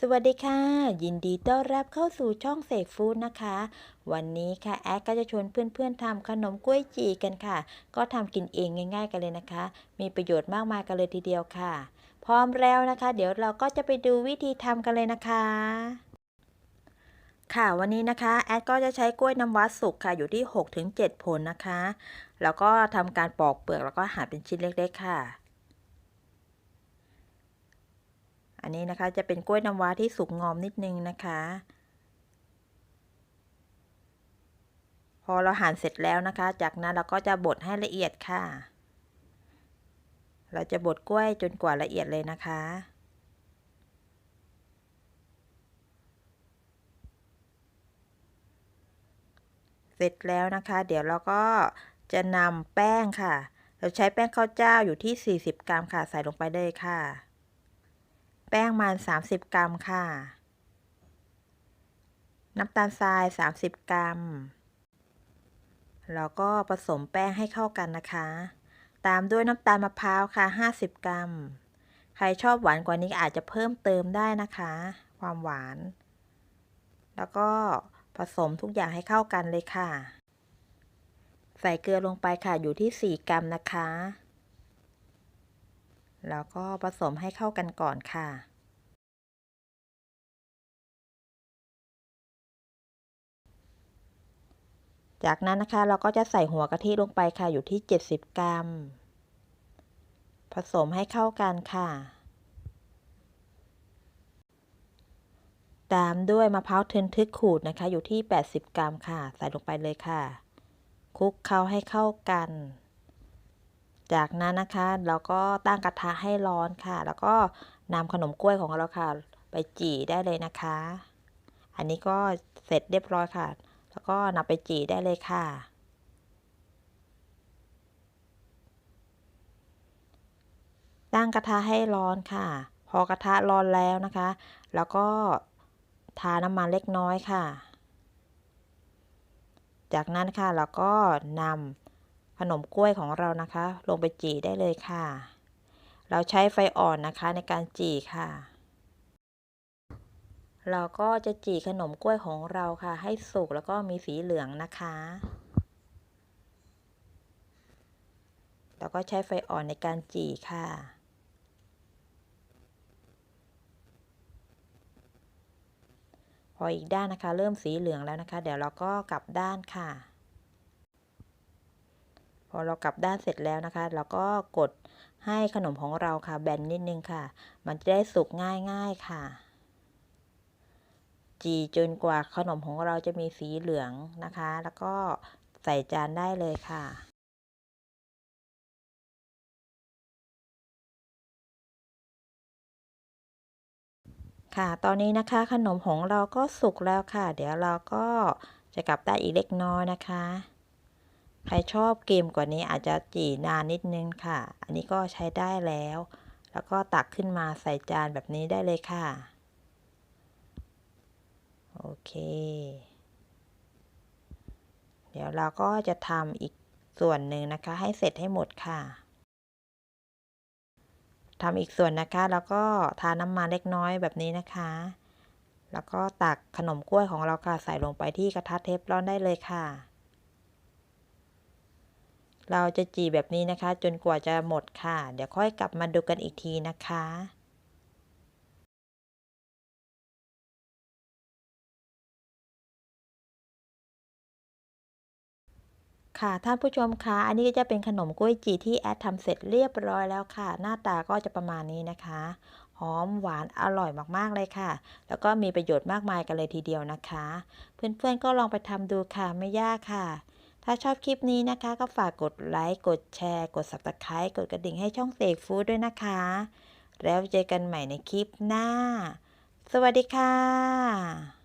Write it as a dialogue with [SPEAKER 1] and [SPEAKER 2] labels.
[SPEAKER 1] สวัสดีค่ะ ยินดีต้อนรับเข้าสู่ช่องเสกฟู้ดนะคะ วันนี้ค่ะแอดก็จะชวนเพื่อนๆทำขนมกล้วยจีกันค่ะ ก็ทำกินเองง่าย ๆ กันเลยนะคะ มีประโยชน์มากมายกันเลยทีเดียวค่ะ พร้อมแล้วนะคะ เดี๋ยวเราก็จะไปดูวิธีทำกันเลยนะคะ ค่ะวันนี้นะคะแอดก็จะใช้กล้วยน้ำว้าสุกค่ะอยู่ที่ 6-7 ผลนะคะ แล้วก็ทำการปอกเปลือกแล้วก็หั่นเป็นชิ้นเล็ก ๆ ค่ะ อันนี้นะคะจะเป็นกล้วยน้ำว้าที่สุกงอมนิดนึงนะคะ พอเราหั่นเสร็จแล้วนะคะ จากนั้นเราก็จะบดให้ละเอียดค่ะ เราจะบดกล้วยจนกว่าละเอียดเลยนะคะเสร็จแล้วนะคะ เดี๋ยวเราก็จะนำแป้งค่ะ เราใช้แป้งข้าวเจ้าอยู่ที่ 40 กรัมค่ะ ใส่ลงไปเลยค่ะ แป้งมัน 30 กรัมค่ะ น้ำตาลทราย 30 กรัม แล้วก็ผสมแป้งให้เข้ากันนะคะ ตามด้วยน้ำตาลมะพร้าวค่ะ 50 กรัม ใครชอบหวานกว่านี้อาจจะเพิ่มเติมได้นะคะ ความหวาน แล้วก็ผสมทุกอย่างให้เข้ากันเลยค่ะ ใส่เกลือลงไปค่ะอยู่ที่ 4 กรัมนะคะ แล้วก็ผสมให้เข้ากันก่อนค่ะจากนั้นนะคะเราก็จะใส่หัวกะทิลงไปค่ะอยู่ที่ 70 กรัม ผสมให้เข้ากันค่ะ ตามด้วยมะพร้าวทึนทึกขูดนะคะ อยู่ที่ 80 กรัมค่ะ ใส่ลงไปเลยค่ะคลุกเคล้าให้เข้ากัน จากนั้นนะคะเราก็ตั้งกระทะให้ร้อนค่ะ แล้วก็นำขนมกล้วยของเราค่ะ ไปจี่ได้เลยนะคะ อันนี้ก็เสร็จเรียบร้อยค่ะ แล้วก็นำไปจี่ได้เลยค่ะ ตั้งกระทะให้ร้อนค่ะ พอกระทะร้อนแล้วนะคะ แล้วก็ทาน้ำมันเล็กน้อยค่ะ จากนั้นค่ะเราก็นำ ขนมกล้วยของเรานะคะ ลงไปจี่ได้เลยค่ะ เราใช้ไฟอ่อนนะคะในการจี่ค่ะ เราก็จะจี่ขนมกล้วยของเราค่ะ ให้สุกแล้วก็มีสีเหลืองนะคะเราก็ใช้ไฟอ่อนในการจี่ค่ะ พออีกด้านนะคะ เริ่มสีเหลืองแล้วนะคะ เดี๋ยวเราก็กลับด้านค่ะ อเรากลับด้านเสร็จแล้วนะคะ เราก็กดให้ขนมของเราค่ะแบนนิดนึงค่ะ มันจะได้สุกง่ายๆค่ะ จีจนกว่าขนมของเราจะมีสีเหลืองนะคะ แล้วก็ใส่จานได้เลยค่ะค่ะ ตอนนี้นะคะขนมของเราก็สุกแล้วค่ะ เดี๋ยวเราก็จะกลับได้อีกเล็กน้อยนะคะ ใครชอบเกมกว่านี้อาจจะจี่นานนิดนึงค่ะ อันนี้ก็ใช้ได้แล้ว แล้วก็ตักขึ้นมาใส่จานแบบนี้ได้เลยค่ะ โอเค เดี๋ยวเราก็จะทำอีกส่วนหนึ่งนะคะ ให้เสร็จให้หมดค่ะทำอีกส่วนนะคะ แล้วก็ทาน้ำมันเล็กน้อยแบบนี้นะคะ แล้วก็ตักขนมกล้วยของเราค่ะใส่ลงไปที่กระทะเทฟลอนได้เลยค่ะ เราจะจีบแบบนี้นะคะ จนกว่าจะหมดค่ะ เดี๋ยวค่อยกลับมาดูกันอีกทีนะคะค่ะท่านผู้ชมคะอันนี้ก็จะเป็นขนมกล้วยจีที่แอดทำเสร็จเรียบร้อยแล้วค่ะ หน้าตาก็จะประมาณนี้นะคะ หอมหวานอร่อยมากๆเลยค่ะ แล้วก็มีประโยชน์มากมายกันเลยทีเดียวนะคะ เพื่อนๆก็ลองไปทำดูค่ะไม่ยากค่ะ ถ้าชอบคลิปนี้นะคะ ก็ฝากกดไลค์ กดแชร์ กด subscribe กดกระดิ่งให้ช่องเสกฟู้ดด้วยนะคะ แล้วเจอกันใหม่ในคลิปหน้า สวัสดีค่ะ